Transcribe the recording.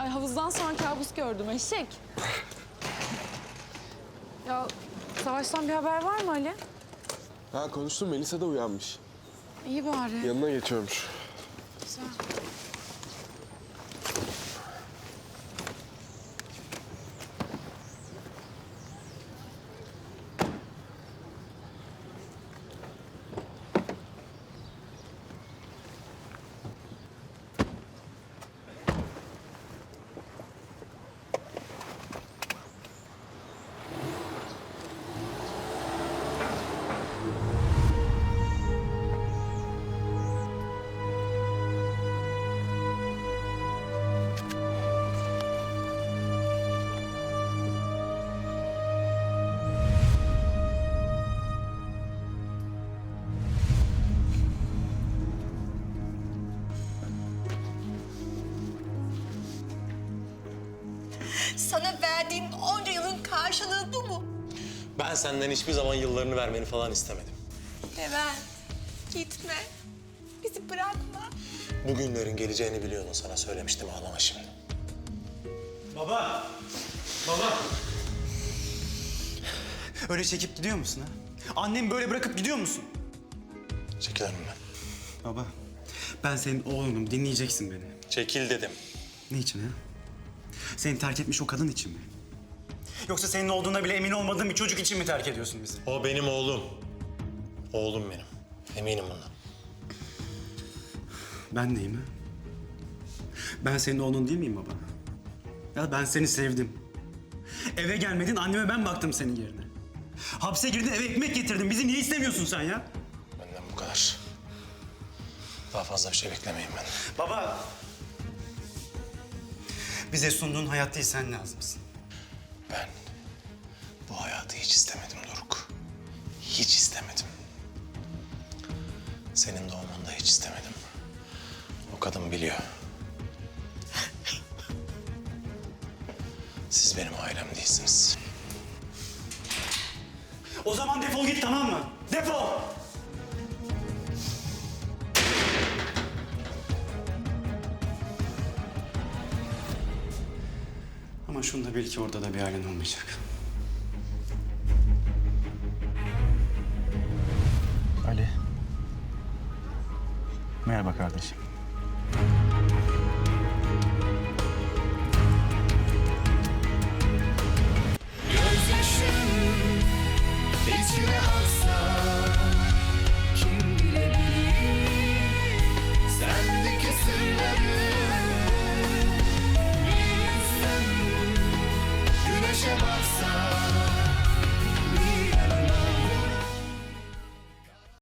Ya havuzdan sonra kabus gördüm eşek. Ya Savaş'tan bir haber var mı Ali? Ha konuştum Melisa da uyanmış. İyi bari. Yanına geçiyormuş. Güzel. Sana verdiğim onca yılın karşılığı bu mu? Ben senden hiçbir zaman yıllarını vermeni falan istemedim. Levent, gitme. Bizi bırakma. Bugünlerin geleceğini biliyordun sana söylemiştim ağlama şimdi. Baba! Baba! Öyle çekip gidiyor musun ha? Annemi böyle bırakıp gidiyor musun? Çekil önümden. Baba, ben senin oğlunum. Dinleyeceksin beni. Çekil dedim. Ne için ha? Seni terk etmiş o kadın için mi? Yoksa senin olduğuna bile emin olmadığın bir çocuk için mi terk ediyorsun bizi? O benim oğlum. Oğlum benim. Eminim bundan. Ben neyim ha? Ben senin oğlun değil miyim baba? Ya ben seni sevdim. Eve gelmedin, anneme ben baktım senin yerine. Hapse girdin, eve ekmek getirdin. Bizi niye istemiyorsun sen ya? Benden bu kadar. Daha fazla bir şey beklemeyin ben. Baba! Bize sunduğun hayat değil, sen lazımsın. Ben bu hayatı hiç istemedim Doruk. Hiç istemedim. Senin doğmanı da hiç istemedim. O kadın biliyor. Siz benim ailem değilsiniz. O zaman defol git tamam mı? Defol! Ama şunu da bil ki orada da bir ailen olmayacak. Ali. Merhaba kardeşim. Gözyaşım içime aksa Shabbat Shalom.